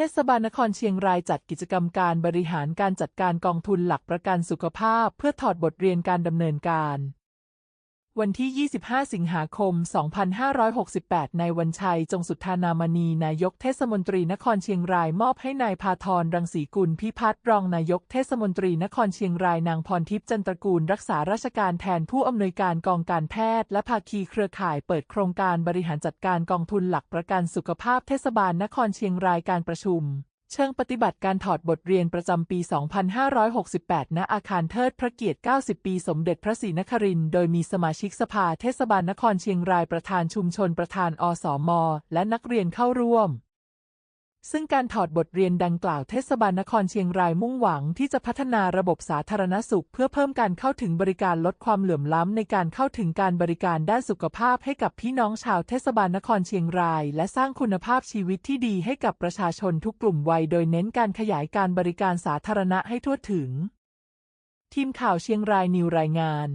เทศบาลนครเชียงรายจัดกิจกรรมการบริหารการจัดการกองทุนหลักประกันสุขภาพ เพื่อถอดบทเรียนการดำเนินการ วันที่ 25 สิงหาคม 2568 นายวันชัย จงสุทธานามณี นายกเทศมนตรีนครเชียงราย มอบให้นายพาทรรังสีกุลพิพัฒน์รองนายกเทศมนตรีนครเชียงราย นางพรทิพย์จันตระกูล รักษาราชการแทนผู้อำนวยการกองการแพทย์ และภาคีเครือข่ายเปิดโครงการบริหารจัดการกองทุนหลักประกันสุขภาพเทศบาลนครเชียงรายการประชุม เชิงปฏิบัติการถอดบทเรียนประจำปี 2568 ณ อาคารเทิดพระเกียรติ 90 ปีสมเด็จพระศรีนครินทร์โดยมีสมาชิกสภาเทศบาลนครเชียงรายประธานชุมชนประธานอสมและนักเรียนเข้าร่วม ซึ่งการถอดบทเรียนดังกล่าวเทศบาลนครเชียงรายมุ่งหวังที่จะพัฒนาระบบสาธารณสุข เพื่อเพิ่มการเข้าถึงบริการลดความเหลื่อมล้ำในการเข้าถึงการบริการด้านสุขภาพให้กับพี่น้องชาวเทศบาลนครเชียงราย และสร้างคุณภาพชีวิตที่ดีให้กับประชาชนทุกกลุ่มวัยโดยเน้นการขยายการบริการสาธารณะให้ทั่วถึง ทีมข่าวเชียงรายนิวรายงาน